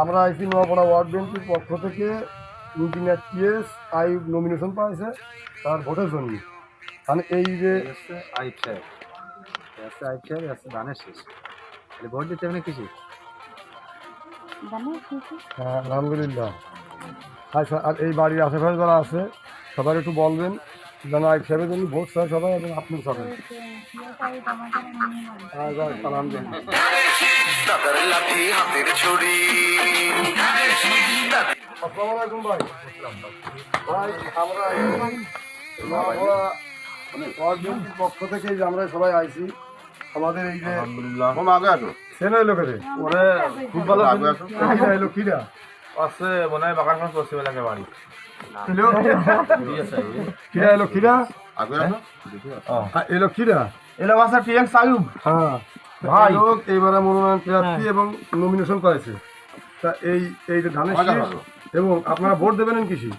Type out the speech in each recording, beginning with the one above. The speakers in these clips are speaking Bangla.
আমরা আইসি নোয়াপাড়া ওয়ার্ড বেঞ্চের পক্ষ থেকে ইঞ্জিনিয়ার টিএস আই নমিনেশন পাইছে তার ভোটের জন্য মানে এই যে আইব সাহেব আছে আইব সাহেব ধানের শেষ তাহলে ভোট দিতে হবে কিছু হ্যাঁ, আলহামদুলিল্লাহ আচ্ছা আর এই বাড়ির আশেপাশে যারা আছে সবাই একটু বলবেন যেন আইব সাহেবের জন্য ভোট চায় সবাই এবং আপনি সবাই হ্যাঁ, আলহামদুলিল্লাহ লাঠি হাতের ছড়ি আসসালামু আলাইকুম ভাই ভাই আমরা এই নোয়াপাড়া ওয়ার্ড বেঞ্চের পক্ষ থেকে আমরা সবাই আইছি আমাদের এই যে আগে আসো সেনা এলো করে ওরে খুব ভালো আগে আসো এলো কিরা আছে মনে হয় বাগানখান পশ্চিম এলাকায় বাড়ি কিরা এলো কিরা আগে আসো হ্যাঁ, এলো কিরা এলা বাসা টিএক্স আয়ুব হ্যাঁ ভাই। লোক এইবারে মনোনয়ন প্রার্থী এবং নমিনেশন করেছে। তা এই এই যে ধানের শীষ এবং আপনারা ভোট দেবেন কৃষি?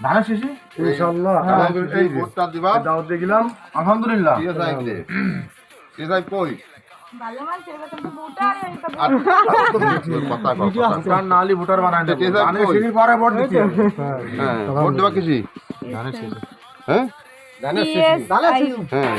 ধানের শেষে? ইনশাল্লাহ হ্যাঁ, এই ভোটটা দিবা দাওয়াত দিয়ে গেলাম আলহামদুলিল্লাহ আছে কই? নালি ভোটার বানায় পরে ভোট হ্যাঁ। ভোট দিবা কিসি ধানের শেষে। হ্যাঁ? হ্যাঁ।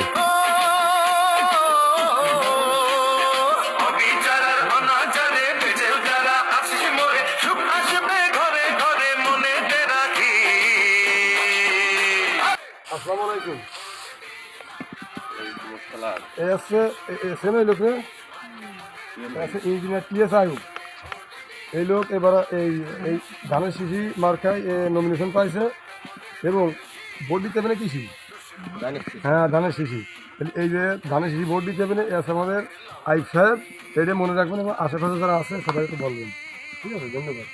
আলাইকুম। এই আছে সেনা এই লোক? আছে ইঞ্জিনিয়ার টিএস আয়ুব। এই লোক এবার এই এই ধানের শিশি মার্কায় নমিনেশন পাইছে এবং ভোট দিতে না কৃষি। হ্যাঁ ধানের শিশি। এই- এই যে ধানের শিশি ভোট দিতে হবে না আছে আমাদের আইফ সাহেব এটা মনে রাখবেন এবং আশেপাশে যারা আছে সবাই একটু বলবেন। ঠিক আছে ধন্যবাদ।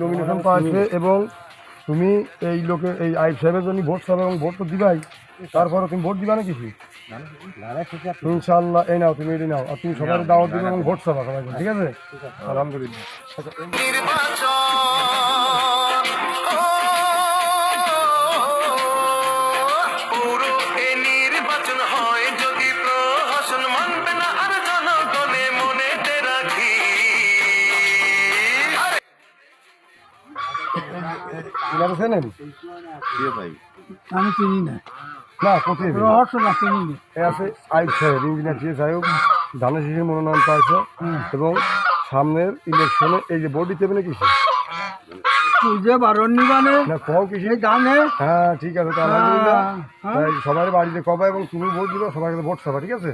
নমিনেশন পাচ্ছে এবং তুমি এই লোকে এই আই সাহেবের জন্য ভোট চাবে এবং ভোট তো দিবাই। তারপরে তুমি ভোট দিবা না কিছু ইনশাল্লাহ এই নাও তুমি এটি নাও। আর তুমি সবাই দাওয়াত দিবে এবং ভোট চাবা সবাই। ঠিক আছে? আলহামদুলিল্লাহ। এনারা চেনেন আমি চিনি না। না কোথায় রহস্য না চিনি না। এ আছে আইফ সাহেব ইঞ্জিনিয়ার জি সাহেব ধানের শিশির মনোনয়ন পাইছে এবং সামনের ইলেকশনে এই যে ভোট দিতে হবে না কিছু পুজো বারণ নিবানে না কও গানে? হ্যাঁ ঠিক আছে আলহামদুলিল্লাহ। হ্যাঁ। তাই সবাই বাড়িতে কবা এবং তুমি ভোট দিবে সবাই ভোট চাবা ঠিক আছে?